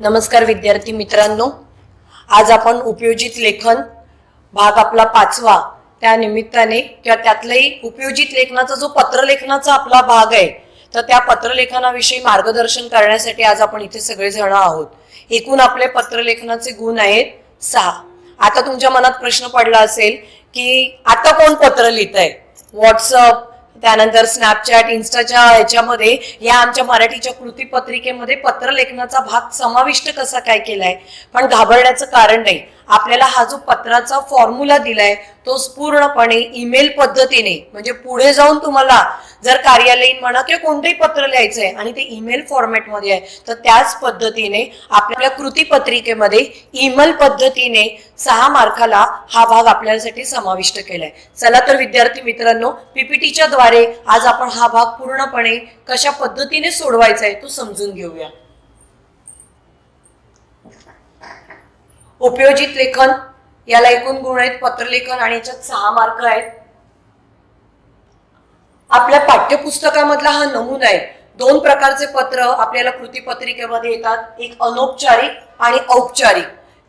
नमस्कार विद्यार्थी मित्रांनो. आज आपण उपयोजित लेखन भाग आपला पाचवा. त्या निमित्ताने किंवा त्यातलाही उपयोजित लेखनाचा जो पत्रलेखनाचा आपला भाग आहे तर त्या पत्रलेखनाविषयी मार्गदर्शन करण्यासाठी आज आपण इथे सगळेजण आहोत. एकूण आपले पत्रलेखनाचे गुण आहेत सहा. आता तुमच्या मनात प्रश्न पडला असेल की आता कोण पत्र लिहित आहे व्हॉट्सअप त्यानंतर स्नॅपचॅट इन्स्टाच्या याच्यामध्ये या आमच्या मराठीच्या कृती पत्रिकेमध्ये पत्रलेखनाचा भाग समाविष्ट कसा काय केलाय? पण घाबरण्याचं कारण नाही. आपल्याला हा जो पत्राचा फॉर्म्युला दिलाय तो पूर्णपणे ईमेल पद्धतीने म्हणजे पुढे जाऊन तुम्हाला जर कार्यालयीन म्हणा किंवा कोणतंही पत्र लिहायचंय आणि ते ईमेल फॉर्मॅटमध्ये आहे तर त्याच पद्धतीने आपल्या कृती पत्रिकेमध्ये ईमेल पद्धतीने सहा मार्काला हा भाग आपल्यासाठी समाविष्ट केलाय. चला तर विद्यार्थी मित्रांनो पीपीटीच्या द्वारे आज आपण हा भाग पूर्णपणे कशा पद्धतीने सोडवायचा आहे तो समजून घेऊया. उपयोजित लेखन याला एकूण गुण आहेत पत्रलेखन आणि याच्यात सहा मार्क आहेत. आपल्या पाठ्यपुस्तकामधला हा नमुना आहे. दोन प्रकारचे पत्र आपल्याला कृती पत्रिकेमध्ये येतात. एक अनौपचारिक आणि औपचारिक.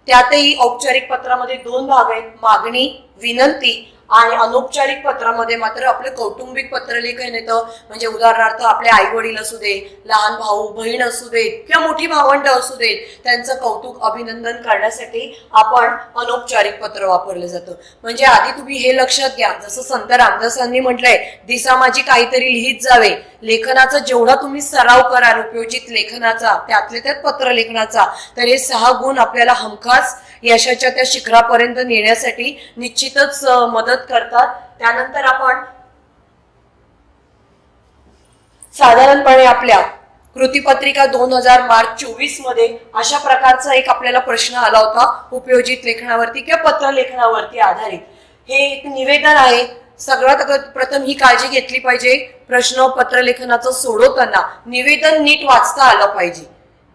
त्यातही औपचारिक पत्रामध्ये दोन भाग आहेत. मागणी विनंती आणि अनौपचारिक पत्रामध्ये मात्र आपलं कौटुंबिक पत्रलेखन येतं म्हणजे उदाहरणार्थ आपले आई वडील असू दे लहान भाऊ बहीण असू देत किंवा मोठी भावंड असू देत त्यांचं कौतुक अभिनंदन करण्यासाठी आपण अनौपचारिक पत्र वापरलं जातं. म्हणजे आधी तुम्ही हे लक्षात घ्या. जसं संत रामदासांनी म्हटलंय दिसा माझी काहीतरी लिहित जावे. लेखनाचा जेवढा तुम्ही सराव कराल उपयोजित लेखनाचा त्यातले त्यात पत्र लेखनाचा तर हे सहा गुण आपल्याला हमखास यशाच्या त्या शिखरापर्यंत नेण्यासाठी निश्चितच मदत मदत करतात. त्यानंतर आपण साधारणपणे आपल्या कृतीपत्रिका दोन हजार मार्च चोवीसमध्ये अशा प्रकारचा एक आपल्याला प्रश्न आला होता उपयोजित लेखनावरती किंवा पत्र लेखनावरती आधारित. हे एक निवेदन आहे. सगळ्यात प्रथम ही काळजी घेतली पाहिजे. प्रश्न पत्र लेखनाचं सोडवताना निवेदन नीट वाचता आलं पाहिजे.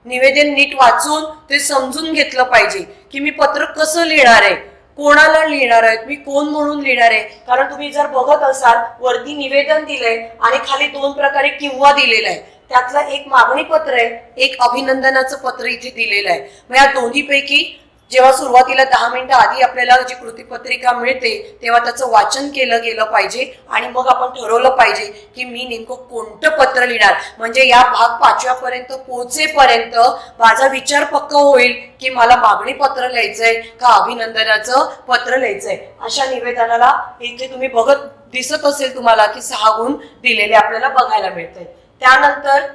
निवेदन नीट वाचून ते समजून घेतलं पाहिजे की मी पत्र कसं लिहिणार आहे? कोणाला लिहिणार आहेत? मी कोण म्हणून लिहिणार आहे? कारण तुम्ही जर बघत असाल वरती निवेदन दिलंय आणि खाली दोन प्रकारे किंवा दिलेलं आहे. त्यातलं एक मागणी पत्र आहे एक अभिनंदनाचं पत्र इथे दिलेलं आहे. मग या दोन्हीपैकी जेव्हा सुरुवातीला दहा मिनिटं आधी आपल्याला जी कृतीपत्रिका मिळते तेव्हा त्याचं वाचन केलं गेलं पाहिजे आणि मग आपण ठरवलं पाहिजे की मी नेमकं कोणतं पत्र लिहिणार. म्हणजे या भाग पाचव्यापर्यंत पोहोचेपर्यंत माझा विचार पक्क होईल की मला मागणी पत्र लिहायचंय का अभिनंदनाचं पत्र लिहायचंय. अशा निवेदनाला इथे तुम्ही बघत दिसत असेल तुम्हाला की सहा गुण दिलेले आपल्याला बघायला मिळत त्यानंतर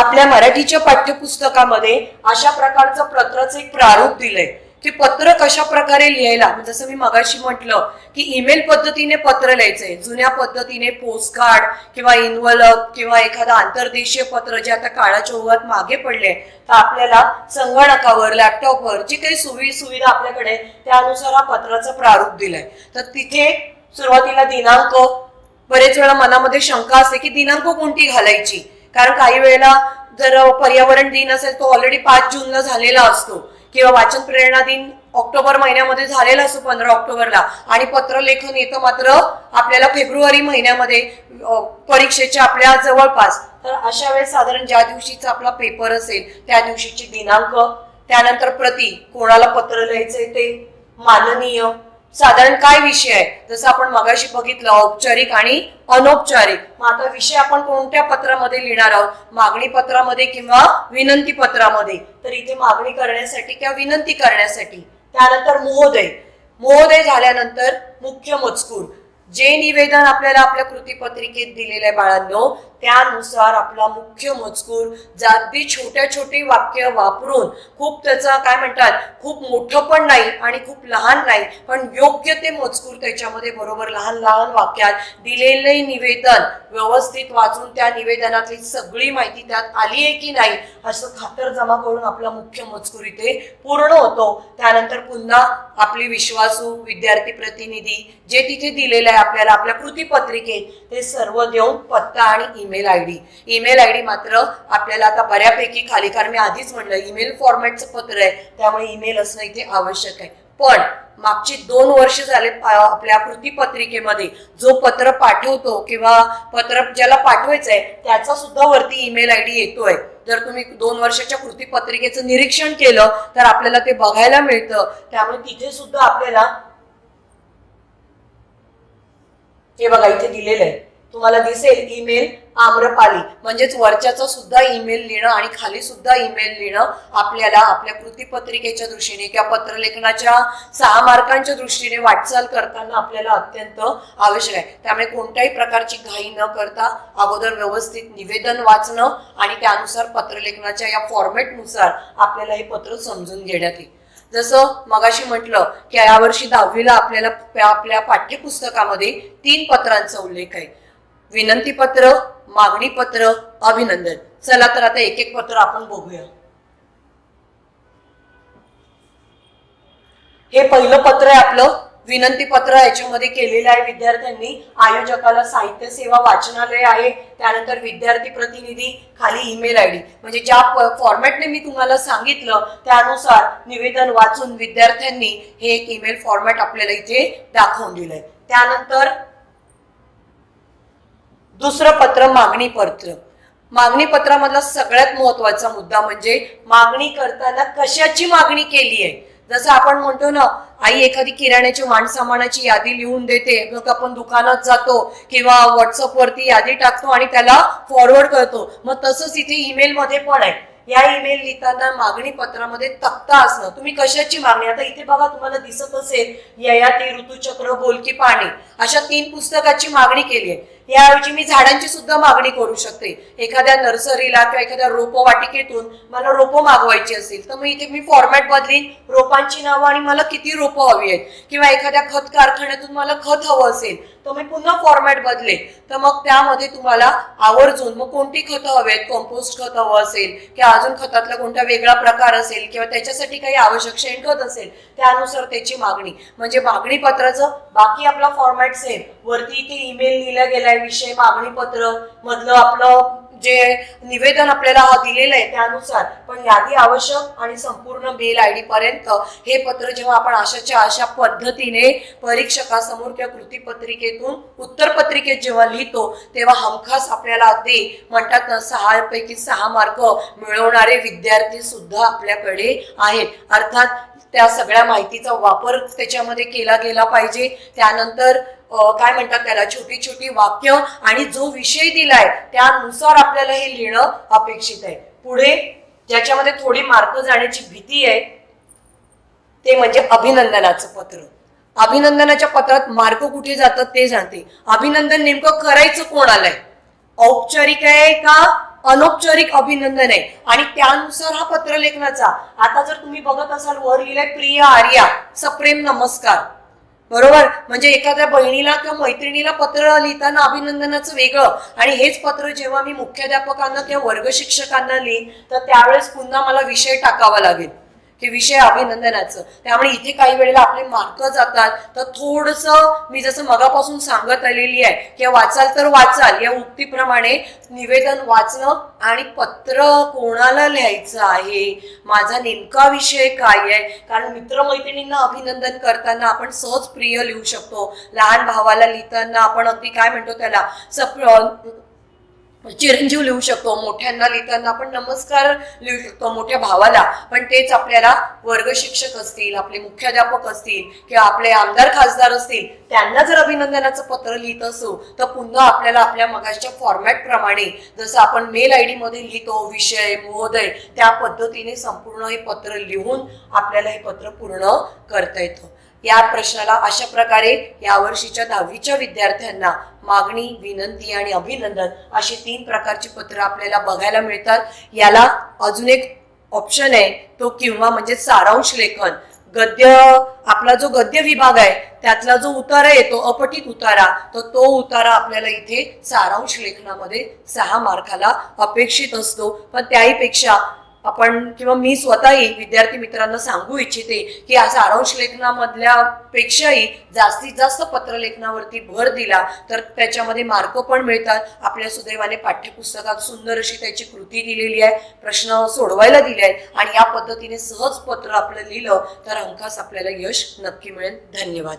आपल्या मराठीच्या पाठ्यपुस्तकामध्ये अशा प्रकारचं पत्राचं एक प्रारूप दिलंय. की पत्र कशा प्रकारे लिहायला म्हणजे जसं मी मगाशी म्हटलं की ईमेल पद्धतीने पत्र लिहायचंय. जुन्या पद्धतीने पोस्ट कार्ड किंवा इन्व्हलप किंवा एखादं आंतरदेशीय पत्र जे आता काळाच्या ओघात मागे पडले तर आपल्याला संगणकावर लॅपटॉपवर जी काही सुविधा सुविधा आपल्याकडे त्यानुसार हा पत्राचा प्रारूप दिलाय. तर तिथे सुरुवातीला दिनांक बरेच वेळा मनामध्ये शंका असते की दिनांक कोणती घालायची? कारण काही वेळेला जर पर्यावरण दिन असेल तो ऑलरेडी पाच जूनला झालेला असतो. किंवा वाचन प्रेरणा दिन ऑक्टोबर महिन्यामध्ये झालेला असतो पंधरा ऑक्टोबरला. आणि पत्र लेखन येतं मात्र आपल्याला फेब्रुवारी महिन्यामध्ये परीक्षेच्या आपल्या जवळपास. तर अशा वेळेस साधारण ज्या दिवशीचा आपला पेपर असेल त्या दिवशीची दिनांक त्यानंतर प्रति कोणाला पत्र लिहायचंय ते माननीय साधारण काय विषय आहे? जसं आपण मगाशी बघितलं औपचारिक आणि अनौपचारिक. मग आता विषय आपण कोणत्या पत्रामध्ये लिहिणार आहोत? मागणी पत्रामध्ये किंवा विनंती पत्रामध्ये? तर इथे मागणी करण्यासाठी किंवा विनंती करण्यासाठी. त्यानंतर महोदय. महोदय झाल्यानंतर मुख्य मजकूर. जे निवेदन आपल्याला आपल्या कृतीपत्रिकेत दिलेलं आहे बाळांनो त्यानुसार आपला मुख्य मजकूर जागदी छोट्या छोटी वाक्य वापरून खूप त्याचा काय म्हणतात खूप मोठं पण नाही आणि खूप लहान नाही पण योग्य ते मजकूर त्याच्यामध्ये बरोबर लहान लहान वाक्यात दिलेले निवेदन व्यवस्थित वाचून त्या निवेदनातली सगळी माहिती त्यात आली आहे की नाही असं खातरजमा करून आपला मुख्य मजकूर इथे पूर्ण होतो. त्यानंतर पुन्हा आपली विश्वासू विद्यार्थी प्रतिनिधी जे तिथे दिलेलं आहे आपल्याला आपल्या कृतीपत्रिकेत ते सर्व देऊन पत्ता आणि email I D email I D मात्र आपल्याला आता बऱ्यापैकी खाली कारण मी आधीच म्हणलं ईमेल फॉर्मॅटचं पत्र आहे त्यामुळे ईमेल असणं इथे आवश्यक आहे. पण मागची दोन वर्ष झाले आपल्या कृतीपत्रिकेमध्ये जो पत्र पाठवतो किंवा पत्र ज्याला पाठवायचं आहे त्याचा सुद्धा वरती ईमेल आय डी येतोय. जर तुम्ही दोन वर्षाच्या कृती पत्रिकेचं निरीक्षण केलं तर आपल्याला ते बघायला मिळतं. त्यामुळे तिथे सुद्धा आपल्याला हे बघा इथे दिलेलं आहे. तुम्हाला दिसेल ईमेल आम्रपाली. म्हणजेच वरच्याचं सुद्धा ईमेल लिहिणं आणि खाली सुद्धा ईमेल लिहिणं आपल्याला आपल्या कृतीपत्रिकेच्या दृष्टीने किंवा पत्रलेखनाच्या सहा मार्कांच्या दृष्टीने वाटचाल करताना आपल्याला अत्यंत आवश्यक आहे. त्यामुळे कोणत्याही प्रकारची घाई न करता अगोदर व्यवस्थित निवेदन वाचणं आणि त्यानुसार पत्रलेखनाच्या या फॉर्मॅटनुसार आपल्याला हे पत्र समजून घेण्यात येईल. जसं मगाशी म्हटलं की यावर्षी दहावीला आपल्याला आपल्या पाठ्यपुस्तकामध्ये तीन पत्रांचा उल्लेख आहे. विनंती पत्र मागणी पत्र अभिनंदन. चला तर आता एक एक पत्र आपण बघूया. हे पहिलं पत्र आहे आपलं. विनंती पत्र याच्यामध्ये केलेलं आहे विद्यार्थ्यांनी. आयोजकाला साहित्य सेवा वाचनालय आहे. त्यानंतर विद्यार्थी प्रतिनिधी खाली ईमेल आय डी म्हणजे ज्या फॉर्मॅटने मी तुम्हाला सांगितलं त्यानुसार निवेदन वाचून विद्यार्थ्यांनी हे एक ईमेल फॉर्मॅट आपल्याला इथे दाखवून दिलंय. त्यानंतर दुसरं पत्र मागणी पत्र. मागणी पत्रामधला सगळ्यात महत्त्वाचा मुद्दा म्हणजे मागणी करताना कशाची मागणी केली आहे? जसं आपण म्हणतो ना आई एखादी किराण्याची माणसामानाची यादी लिहून देते मग आपण दुकानात जातो किंवा व्हॉट्सअपवरती यादी टाकतो आणि त्याला फॉरवर्ड करतो. मग तसंच इथे ईमेलमध्ये पण आहे. या ईमेल लिहिताना मागणी पत्रामध्ये तक्ता असणं. तुम्ही कशाची मागणी? आता इथे बघा तुम्हाला दिसत असेल ययाती ऋतुचक्र बोलकी पाणी अशा तीन पुस्तकाची मागणी केली आहे याऐवजी मी झाडांची सुद्धा मागणी करू शकते. एखाद्या नर्सरीला किंवा एखाद्या रोपवाटिकेतून मला रोपं मागवायची असेल तर मग इथे मी फॉर्मॅट बदलीन रोपांची नावं आणि मला किती रोपं हवी आहेत? किंवा एखाद्या खत कारखान्यातून मला खत हवं असेल तर मी पुन्हा फॉर्मॅट बदले तर मग त्यामध्ये तुम्हाला आवर्जून मग कोणती खतं हवी आहेत कंपोस्ट खत हवं असेल किंवा अजून खतातला कोणता वेगळा प्रकार असेल किंवा त्याच्यासाठी काही आवश्यक शेणखत असेल त्यानुसार त्याची मागणी. म्हणजे मागणी पत्राचं बाकी आपला फॉर्मॅट सेम वरती इथे ईमेल लिहिला गेलाय विषय मागणी पत्र मधलं आपलं जे निवेदन आपल्याला दिलेलं आहे त्यानुसार पण यादी आवश्यक आणि संपूर्ण मेल आय डी पर्यंत हे पत्र जेव्हा आपण अशाच्या अशा पद्धतीने परीक्षकासमोर किंवा कृतीपत्रिकेतून उत्तरपत्रिकेत जेव्हा लिहितो तेव्हा हमखास आपल्याला अगदी म्हणतात ना सहा पैकी सहा मार्क मिळवणारे विद्यार्थी सुद्धा आपल्याकडे आहेत. अर्थात त्या सगळ्या माहितीचा वापर त्याच्यामध्ये केला गेला पाहिजे. त्यानंतर काय म्हणतात त्याला छोटी छोटी वाक्य आणि जो विषय दिलाय त्यानुसार आपल्याला हे लिहिणं अपेक्षित आहे. पुढे ज्याच्यामध्ये थोडी मार्क जाण्याची भीती आहे ते म्हणजे अभिनंदनाचं पत्र. अभिनंदनाच्या पत्रात मार्क कुठे जातात ते सांगते अभिनंदन नेमकं करायचं कोणाला आहे? औपचारिक आहे का? अनौपचारिक अभिनंदन आहे. आणि त्यानुसार हा पत्रलेखनाचा. आता जर तुम्ही बघत असाल वर लिहिलंय प्रिय आर्या. सप्रेम नमस्कार. बरोबर? म्हणजे एखाद्या बहिणीला किंवा मैत्रिणीला पत्र लिहिताना अभिनंदनाचं वेगळं. आणि हेच पत्र जेव्हा मी मुख्याध्यापकांना किंवा वर्ग शिक्षकांना लिहीन तर त्यावेळेस पुन्हा मला विषय टाकावा लागेल. हे विषय अभिनंदनाचं. त्यामुळे इथे काही वेळेला आपले मार्क जातात. तर थोडस मी जसं मगापासून सांगत आलेली आहे की वाचाल तर वाचाल या उक्तीप्रमाणे निवेदन वाचणं आणि पत्र कोणाला लिहायचं आहे? माझा नेमका विषय काय आहे? कारण मित्रमैत्रिणींना अभिनंदन करताना आपण सहज प्रिय लिहू शकतो. लहान भावाला लिहिताना आपण अगदी काय म्हणतो त्याला? सप चिरंजीव लिहू शकतो मोठ्यांना लिहिताना आपण नमस्कार लिहू शकतो मोठ्या भावाला. पण तेच आपल्याला वर्ग शिक्षक असतील आपले मुख्याध्यापक असतील किंवा आपले आमदार खासदार असतील त्यांना जर अभिनंदनाचं पत्र लिहित असू तर पुन्हा आपल्याला आपल्या मगाच्या फॉर्मॅट प्रमाणे जसं आपण मेल आय डी मध्ये लिहितो विषय महोदय त्या पद्धतीने संपूर्ण हे पत्र लिहून आपल्याला हे पत्र पूर्ण करता येतं. या प्रश्नाला अशा प्रकारे यावर्षीच्या दहावीच्या विद्यार्थ्यांना मागणी विनंती आणि अभिनंदन अशी तीन प्रकारची पत्र आपल्याला बघायला मिळतात. याला अजून एक ऑप्शन आहे तो किंवा म्हणजे सारांश लेखन. गद्य आपला जो गद्य विभाग आहे त्यातला जो उतारा येतो अपठित उतारा तर तो उतारा आपल्याला इथे सारांश लेखनामध्ये सहा मार्काला अपेक्षित असतो. पण त्याहीपेक्षा आपण किंवा मी स्वतःही विद्यार्थी मित्रांना सांगू इच्छिते की या सारांश लेखनामधल्या पेक्षाही जास्तीत जास्त पत्रलेखनावरती भर दिला तर त्याच्यामध्ये मार्क पण मिळतात. आपल्या सुदैवाने पाठ्यपुस्तकात सुंदर अशी त्याची कृती दिलेली आहे प्रश्न सोडवायला दिले आहेत आणि या पद्धतीने सहज पत्र आपलं लिहिलं तर हमखास आपल्याला यश नक्की मिळेल. धन्यवाद.